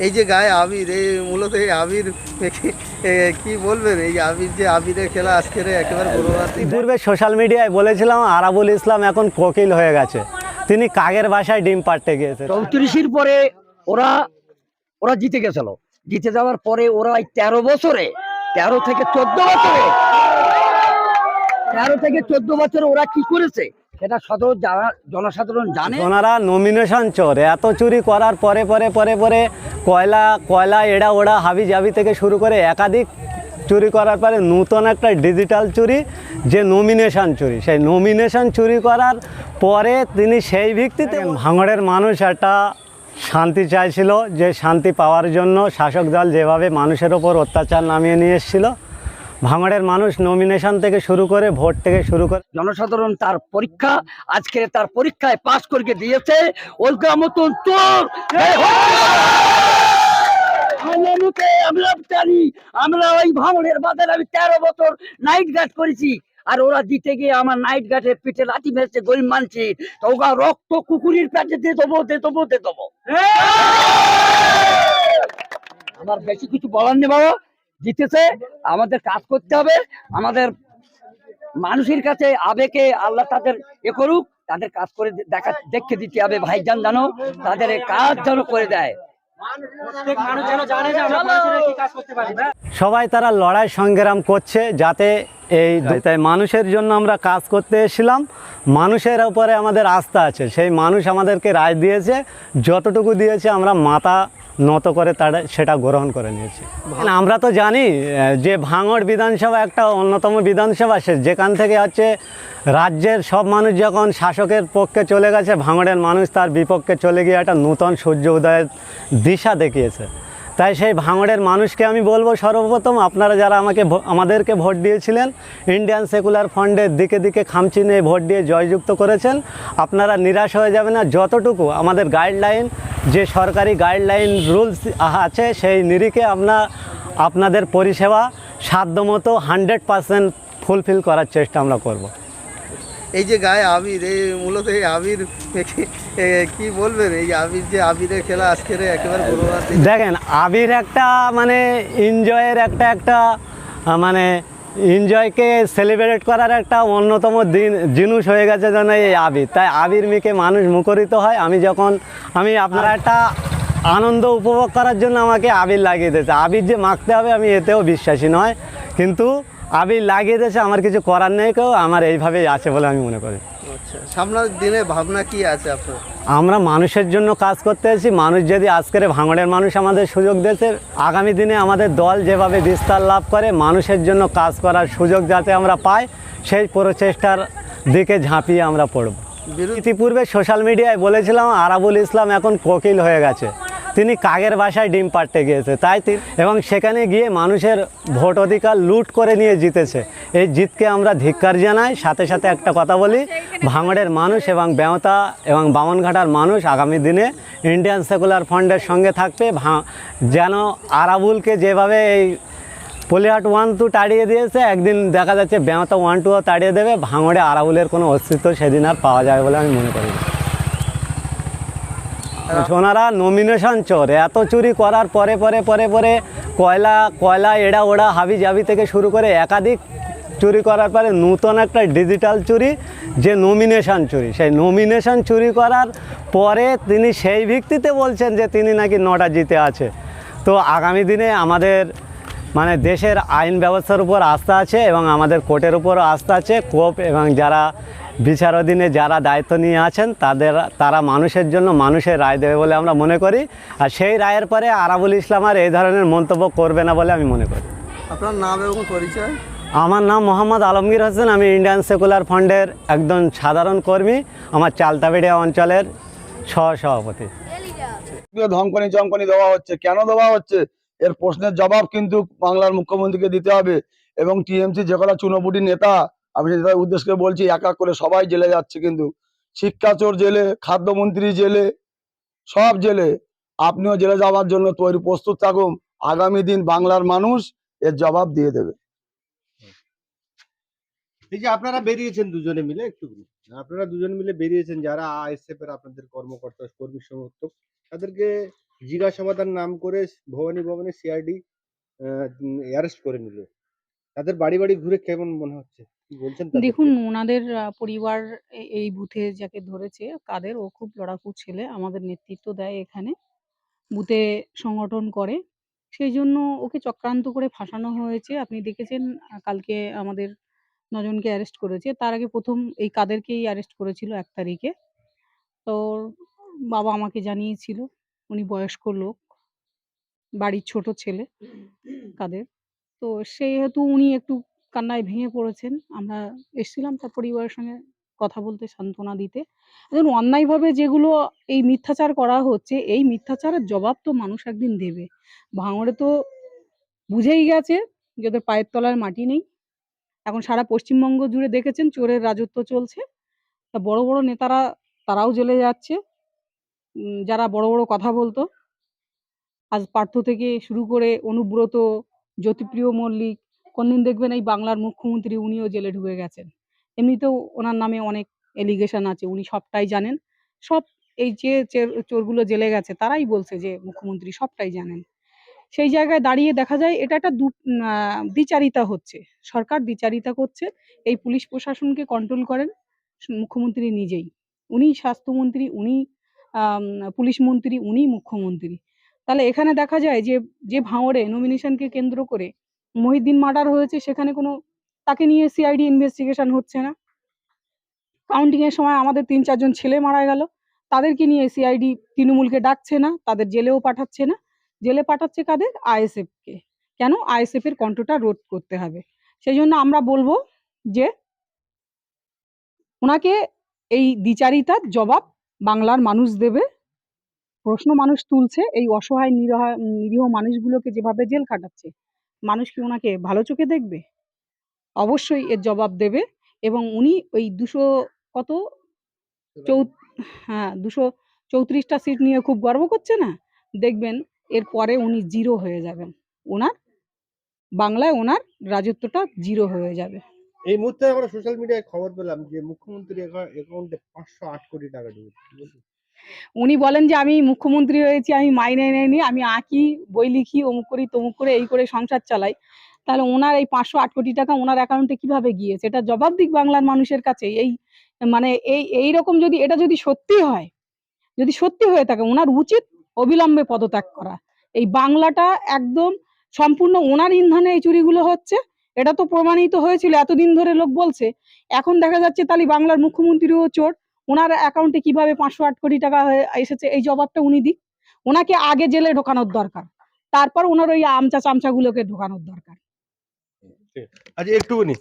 এই যে গায়ে আবির এই মূলত এই আবির কি- বলবেন? এই আবির যে আবিরের খেলা আজকের একেবারে পূর্বে সোশ্যাল মিডিয়ায় বলেছিলাম আরাবুল ইসলাম এখন কোকিল হয়ে গেছে। তিনি কাগের বাসায় ডিম পাড়তে গিয়েছে। চৌত্রিশের পরে ওরা ওরা জিতে গেছিল। জিতে যাওয়ার পরে ওরা এই তেরো বছরে তেরো থেকে চোদ্দ বছরে তেরো থেকে চোদ্দ বছরে ওরা কি করেছে? সেটা সাধারণ যারা জনসাধারণ জানে ওনারা নমিনেশন চোর এত চুরি করার পরে পরে পরে পরে কয়লা কয়লা এড়া ওড়া হাবি জাবি থেকে শুরু করে একাধিক চুরি করার পরে নূতন একটা ডিজিটাল চুরি যে নমিনেশন চুরি। সেই নমিনেশন চুরি করার পরে তিনি সেই ভিত্তিতে ভাঙড়ের মানুষ একটা শান্তি চাইছিল যে শান্তি পাওয়ার জন্য শাসক দল যেভাবে মানুষের ওপর অত্যাচার নামিয়ে নিয়ে এসেছিল। ভাঙড়ের মানুষ নমিনেশন থেকে শুরু করে ভোট থেকে শুরু করে জনসাধারণ তার পরীক্ষা, আজকে তার পরীক্ষায় পাশ করে দিয়েছে। ওলকা মতন আমরা ওই ভাঙনের বাজারে আমি তেরো বছর নাইট গার্ড করেছি। আর ওরা দিতে গিয়ে আমার নাইট গার্ডের পিঠে লাঠি মেরেছে গরিব মানছি তো ওগা রক্ত কুকুরির পেটে দিয়ে দেবো দিয়ে দেবো দিয়ে দেবো। আমার বেশি কিছু বলার নেই বাবা। জিতেছে আমাদের কাজ করতে হবে আমাদের মানুষের কাছে আবেগে আল্লাহ তাদের এ করুক তাদের কাজ করে দেখা দেখে দিতে হবে ভাইজান জানো তাদের কাজ যেন করে দেয়। সবাই তারা লড়াই সংগ্রাম করছে যাতে এই তাই মানুষের জন্য আমরা কাজ করতে এসেছিলাম। মানুষের উপরে আমাদের আস্থা আছে সেই মানুষ আমাদেরকে রায় দিয়েছে যতটুকু দিয়েছে আমরা মাথা নত করে তারা সেটা গ্রহণ করে নিয়েছে। আমরা তো জানি যে ভাঙড় বিধানসভা একটা অন্যতম বিধানসভা, সে যেখান থেকে হচ্ছে রাজ্যের সব মানুষ যখন শাসকের পক্ষে চলে গেছে, ভাঙড়ের মানুষ তার বিপক্ষে চলে গিয়ে একটা নূতন সূর্য উদয়ের দিশা দেখিয়েছে। তাই সেই ভাঙড়ের মানুষকে আমি বলব সর্বপ্রথম আপনারা যারা আমাকে আমাদেরকে ভোট দিয়েছিলেন ইন্ডিয়ান সেকুলার ফান্ডের দিকে দিকে খামচি নিয়ে ভোট দিয়ে জয়যুক্ত করেছেন, আপনারা নিরাশ হয়ে যাবেন না। যতটুকু আমাদের গাইডলাইন যে সরকারি গাইডলাইন রুলস আছে, সেই নিরিখে আমরা আপনাদের পরিষেবা সাধ্যমতো হান্ড্রেড পারসেন্ট ফুলফিল করার চেষ্টা আমরা করব। এই যে গায়ে আবির এই মূলত এই আবির কি- বলবেন? এই আবির যে আবিরের খেলা আজকের একেবারে দেখেন আবির একটা মানে এনজয়ের একটা একটা মানে এনজয়কে সেলিব্রেট করার একটা অন্যতম দিন, জিনিস হয়ে গেছে যেন এই আবির তাই আবির মেখে মানুষ মুখরিত হয়। আমি যখন, আমি আপনারা একটা আনন্দ উপভোগ করার জন্য আমাকে আবির লাগিয়ে দিয়েছে। আবির যে মাখতে হবে, আমি এতেও বিশ্বাসী নয়। কিন্তু আমি লাগিয়ে দিয়েছে আমার কিছু করার নেই কেউ আমার এইভাবেই আছে বলে আমি মনে করি। আচ্ছা সামনের দিনে ভাবনা কি আছে আপনার? আমরা মানুষের জন্য কাজ করতে এসেছি মানুষ যদি আজকের ভাঙড়ের মানুষ আমাদের সুযোগ দিয়েছে আগামী দিনে আমাদের দল যেভাবে বিস্তার লাভ করে মানুষের জন্য কাজ করার সুযোগ যাতে আমরা পাই সেই প্রচেষ্টার দিকে ঝাঁপিয়ে আমরা পড়ব। ইতিপূর্বে সোশ্যাল মিডিয়ায় বলেছিলাম আরাবুল ইসলাম এখন কোকিল হয়ে গেছে। তিনি কাগের বাসায় ডিম পাড়তে গিয়েছে, তাই তিনি এবং সেখানে গিয়ে মানুষের ভোট অধিকার লুট করে নিয়ে জিতেছে। এই জিতকে আমরা ধিক্কার জানাই। সাথে সাথে একটা কথা বলি, ভাঙড়ের মানুষ এবং বেওতা এবং বামনঘাটার মানুষ আগামী দিনে ইন্ডিয়ান সেকুলার ফান্ডের সঙ্গে থাকবে। যেন আরাবুলকে যেভাবে এই পলিহাট ওয়ান টু তাড়িয়ে দিয়েছে, একদিন দেখা যাচ্ছে বেওতা ওয়ান টুও তাড়িয়ে দেবে। ভাঙড়ে আরাবুলের কোনো অস্তিত্ব সেদিন আর পাওয়া যাবে বলে আমি মনে করি না। ওনারা নমিনেশন চোর। এত চুরি করার পরে পরে পরে পরে কয়লা কয়লা, এড়া, ওড়া, হাবি জাবি থেকে শুরু করে একাধিক চুরি করার পরে নূতন একটা ডিজিটাল চুরি, যে নমিনেশন চুরি। সেই নমিনেশন চুরি করার পরে তিনি সেই ভিত্তিতে বলছেন যে তিনি নাকি নটা জিতে আছে। তো আগামী দিনে আমাদের মানে দেশের আইন ব্যবস্থার উপর আস্থা আছে এবং আমাদের কোর্টের উপরও আস্থা আছে। কোপ এবং যারা বিচার অধীনে যারা দায়িত্ব নিয়ে আছেন তাদের তারা মানুষের জন্য মানুষের রায় দেবে বলে আমরা মনে করি। আর সেই রায়ের পরে আরাবুল ইসলাম আর এই ধরনের মন্তব্য করবে না বলে আমি মনে করি। আপনার নাম এবং পরিচয়? আমার নাম মোহাম্মদ আলমগীর হোসেন। আমি ইন্ডিয়ান সেকুলার ফান্ডের একজন সাধারণ কর্মী। আমার চালতাবেড়িয়া অঞ্চলের সহ সভাপতি কে ধমকানি চমকানি দেওয়া হচ্ছে কেন দেওয়া হচ্ছে? এর প্রশ্নের জবাব কিন্তু বাংলার মুখ্যমন্ত্রীকে দিতে হবে। এবং টিএমসি যে কটা চুনোপুটি নেতা আমি তাদের উদ্দেশ্যে বলছি, এক এক করে সবাই জেলে যাচ্ছে কিন্তু। শিক্ষাচোর জেলে, খাদ্যমন্ত্রী জেলে, সব জেলে। আপনিও জেলে যাওয়ার জন্য তৈরি প্রস্তুত থাকুন। আগামী দিন বাংলার মানুষ এর জবাব দিয়ে দেবে। এই যে আপনারা বেরিয়েছেন দুজনে মিলে একটু, আপনারা দুজন মিলে বেরিয়েছেন, যারা আইএসএফ এর আপনাদের কর্মকর্তা, কর্মী সমর্থক, তাদেরকে জিজ্ঞাসাবাদের নাম করে ভবানী ভবনে সিআইডি অ্যারেস্ট করে নিল। তাদের বাড়ি বাড়ি ঘুরে কেমন মনে হচ্ছে? কি বলছেন তাদেরকে? দেখুন, ওনাদের পরিবার এই বুথে যাকে ধরেছে কাদের ও খুব লড়াকু ছেলে, আমাদের নেতৃত্ব দেয় এখানে, বুথে সংগঠন করে। সেই জন্য ওকে চক্রান্ত করে ফাঁসানো হয়েছে। আপনি দেখেছেন কালকে আমাদের নজনকে অ্যারেস্ট করেছে। তার আগে প্রথম এই কাদেরকেই অ্যারেস্ট করেছিল এক তারিখে। তো বাবা আমাকে জানিয়েছিল, উনি বয়স্ক লোক, বাড়ির ছোট ছেলে, কাদের। তো সেহেতু উনি একটু কান্নায় ভেঙে পড়েছেন। আমরা এসেছিলাম তার পরিবারের সঙ্গে কথা বলতে সান্ত্বনা দিতে। এখন অন্যায়ভাবে যেগুলো এই মিথ্যাচার করা হচ্ছে, এই মিথ্যাচারের জবাব তো মানুষ একদিন দেবে। ভাঙড়ে তো বুঝেই গেছে যে ওদের পায়ের তলার মাটি নেই। এখন সারা পশ্চিমবঙ্গ জুড়ে দেখেছেন চোরের রাজত্ব চলছে। তা বড় বড় নেতারা তারাও জেলে যাচ্ছে। যারা বড় বড় কথা বলতো, আজ পার্থ থেকে শুরু করে অনুব্রত জ্যোতিপ্রিয় মল্লিক, কোনদিন দেখবেন এই বাংলার মুখ্যমন্ত্রী উনিও জেলে ঢুকে গেছেন। এমনিতেও ওনার নামে অনেক এলিগেশন আছে, উনি সবটাই জানেন। সব এই যে চোর- চোরগুলো জেলে গেছে, তারাই বলছে যে মুখ্যমন্ত্রী সবটাই জানেন। সেই জায়গায় দাঁড়িয়ে দেখা যায়, এটা একটা দ্বিচারিতা হচ্ছে। সরকার দ্বিচারিতা করছে, এই পুলিশ প্রশাসনকে কন্ট্রোল করেন মুখ্যমন্ত্রী নিজেই। উনি স্বাস্থ্যমন্ত্রী, উনি পুলিশ মন্ত্রী, উনি মুখ্যমন্ত্রী। তাহলে এখানে দেখা যায় যে যে ভাঙড়ে নমিনেশনকে কেন্দ্র করে মহিউদ্দিন মার্ডার হয়েছে, সেখানে কোনো, তাকে নিয়ে সিআইডি ইনভেস্টিগেশন হচ্ছে না। কাউন্টিং এর সময় আমাদের তিন চারজন ছেলে মারা গেল। তাদেরকে নিয়ে সিআইডি তৃণমূলকে ডাকছে না, তাদের জেলেও পাঠাচ্ছে না। জেলে পাঠাচ্ছে কাদের? আইএসএফ কে কেন? আইএসএফ এর কণ্ঠটা রোধ করতে হবে। সেই জন্য আমরা বলব যে ওনাকে এই দ্বিচারিতার জবাব বাংলার মানুষ দেবে। প্রশ্ন মানুষ তুলছে এই অসহায় নিরহ নিরীহ মানুষগুলোকে যেভাবে জেল কাটাচ্ছে মানুষ কি ওনাকে ভালো চোখে দেখবে? অবশ্যই এর জবাব দেবে এবং উনি ওই দুশো কত? চৌ হ্যাঁ দুশো চৌত্রিশটা সিট নিয়ে খুব গর্ব করছে না? দেখবেন এর পরে উনি জিরো হয়ে যাবেন। ওনার বাংলায় ওনার রাজত্বটা জিরো হয়ে যাবে। এই মুহূর্তে আমরা সোশ্যাল মিডিয়ায় খবর পেলাম যে মুখ্যমন্ত্রী অ্যাকাউন্টে পাঁচশো আট কোটি টাকা ঢুকেছে? উনি বলেন যে, আমি মুখ্যমন্ত্রী হয়েছি, আমি মাইনে নেয়নি আমি আঁকি বই লিখি, অমুক করি, তমুক করে, এই করে সংসার চালাই। তাহলে ওনার এই পাঁচশো আট কোটি টাকা ওনার অ্যাকাউন্টে কীভাবে গিয়েছে? এটা জবাব দিক বাংলার মানুষের কাছে। এই মানে এই এই রকম যদি, এটা যদি সত্যি হয়, যদি সত্যি হয়ে থাকে, ওনার উচিত অবিলম্বে পদত্যাগ করা। এই বাংলাটা একদম সম্পূর্ণ ওনার ইন্ধনে এই চুরিগুলো হচ্ছে। এটা তো প্রমাণিত হয়েছিল, এতদিন ধরে লোক বলছে। এখন দেখা যাচ্ছে তাহলে বাংলার মুখ্যমন্ত্রীও চোর। ওনার অ্যাকাউন্টে কীভাবে পাঁচশো আট কোটি টাকা এসেছে, এই জবাবটা উনি দিক। ওনাকে আগে জেলে ঢোকানোর দরকার, তারপর ওনার ওই আমচা চামচাগুলোকে ঢোকানোর দরকার। আচ্ছা একটুখানি।